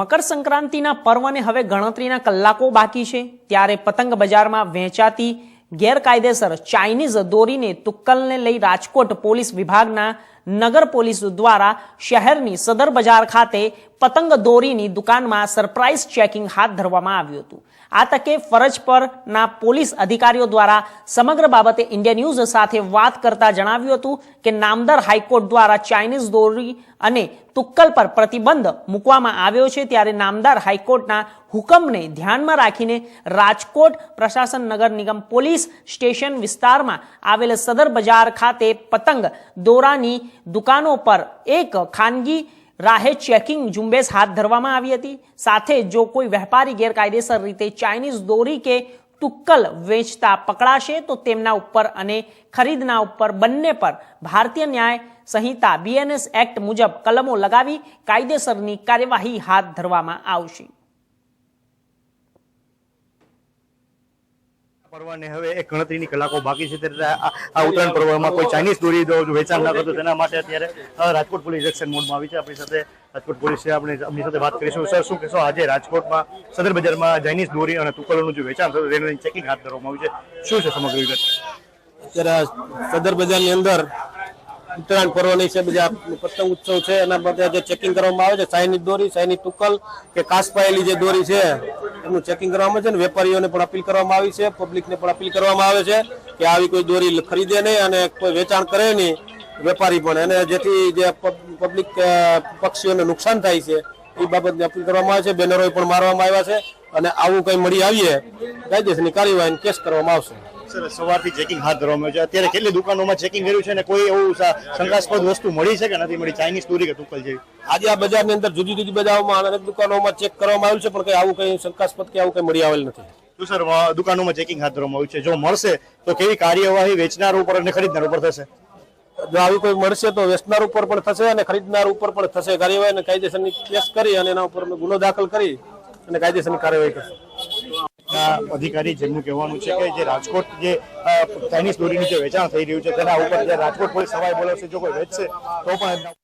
મકર સંક્રાંતિના પર્વને હવે ગણતરીના કલાકો બાકી છે. ત્યારે પતંગ બજારમાં વેચાતી ગેરકાયદેસર ચાઇનીઝ દોરીને તુક્કલને લઈ રાજકોટ પોલીસ વિભાગના નગર પોલીસ દ્વારા શહેરની સદર બજાર ખાતે પતંગ દોરીની દુકાનમાં સરપ્રાઇઝ ચેકિંગ હાથ ધરવામાં આવ્યું હતું. આ તકે ફરજ પરના પોલીસ અધિકારીઓ દ્વારા સમગ્ર બાબતે ઇન્ડિયા ન્યૂઝ સાથે વાત કરતા જણાવ્યું હતું કે નામદાર હાઈકોર્ટ દ્વારા ચાઇનીઝ દોરી અને તુક્કલ પર પ્રતિબંધ મૂકવામાં આવ્યો છે ત્યારે નામદાર હાઈકોર્ટના હુકમને ધ્યાનમાં રાખીને રાજકોટ પ્રશાસન નગર નિગમ પોલીસ સ્ટેશન વિસ્તારમાં આવેલ સદર બજાર ખાતે પતંગ દોરાની દુકાનો પર એક ખાનગી રાહે ચેકિંગ ઝુંબેશ હાથ ધરવામાં આવી હતી. સાથે જો કોઈ વેપારી ગેરકાયદેસર રીતે ચાઇનીઝ દોરી કે તુક્કલ વેચતા પકડાશે, તો તેમના ઉપર અને ખરીદના ઉપર બંને પર ભારતીય ન્યાય સંહિતા બીએનએસ એક્ટ મુજબ કલમો લગાવી કાયદેસરની કાર્યવાહી હાથ ધરવામાં આવશે. પર્વને હવે એક ગણતરીની કલાકો બાકી છે. ત્યારે આ ઉત્તરાયણ પર્વમાં કોઈ ચાઇનીઝ દોરી વેચાણ ના કરતો તેના માટે અત્યારે રાજકોટ પોલીસ એક્શન મોડમાં આવી છે. આપણી સાથે રાજકોટ પોલીસ આપણે આપણી સાથે વાત કરીશું. સર, શું કહેશો? આજે રાજકોટમાં સદર બજારમાં ચાઇનીઝ દોરી અને તુકલોનું જે વેચાણ થયું, તેનું ચેકિંગ હાથ ધરવામાં આવ્યું છે. શું છે સમગ્ર વિગત? અત્યારે સદર બજારની અંદર ઉત્તરાયણ પર્વની છે બધા પતંગ ઉત્સવ છે. એના માટે જે ચેકિંગ કરવામાં આવે છે. ચાઇનીઝ દોરી ચાઇનીઝ તુકલ કે કાસ પાયેલી જે દોરી છે એનું ચેકિંગ કરવામાં છે અને વેપારીઓને પણ અપીલ કરવામાં આવી છે પબ્લિકને પણ અપીલ કરવામાં આવે છે કે આવી કોઈ દોરી ખરીદે નહીં અને કોઈ વેચાણ કરે નહીં, વેપારી પણ. અને જેથી જે પબ્લિક પક્ષીઓને નુકસાન થાય છે, એ બાબતને અપીલ કરવામાં આવે છે. બેનરો પણ મારવામાં આવ્યા છે અને આવું કંઈ મળી આવીએ, કાયદેસરની કાર્યવાહી કેસ કરવામાં આવશે. સર સવારથી ચેકિંગ હાથ ધરવામાં આવ્યું છે. અત્યારે કેટલી દુકાનોમાં ચેકિંગ કર્યું છે અને કોઈ એવું શંકાસ્પદ વસ્તુ મળી છે કે નથી મળી? ચાઇનીઝ દોરી કે તુકલ જેવી? આજે આ બજારની અંદર જુદી જુદી બજારોમાં અનેક દુકાનોમાં ચેક કરવામાં આવ્યું છે પણ કઈ આવું કઈ શંકાસ્પદ કે આવું કઈ મળી આવેલ નથી. તો સર દુકાનોમાં ચેકિંગ હાથ ધરવામાં આવ્યું છે. જો મળશે તો કેવી કાર્યવાહી વેચનાર ઉપર અને ખરીદનાર ઉપર થશે? જો આવી કોઈ મળશે તો વેચનાર ઉપર પણ થશે અને ખરીદનાર ઉપર પણ થશે. કાર્યવાહી અને કાયદેસરની કેસ કરી અને એના ઉપર ગુનો દાખલ કરી અને કાયદેસરની કાર્યવાહી કરશે. ના અધિકારી જેમનું કહેવાનું છે કે જે રાજકોટ જે ચાઇનીઝ દોરીનું જે વેચાણ થઈ રહ્યું છે તેના ઉપર જે રાજકોટ પોલીસ સવાઈ બોલાવશે, જો કોઈ વેચશે, તો પણ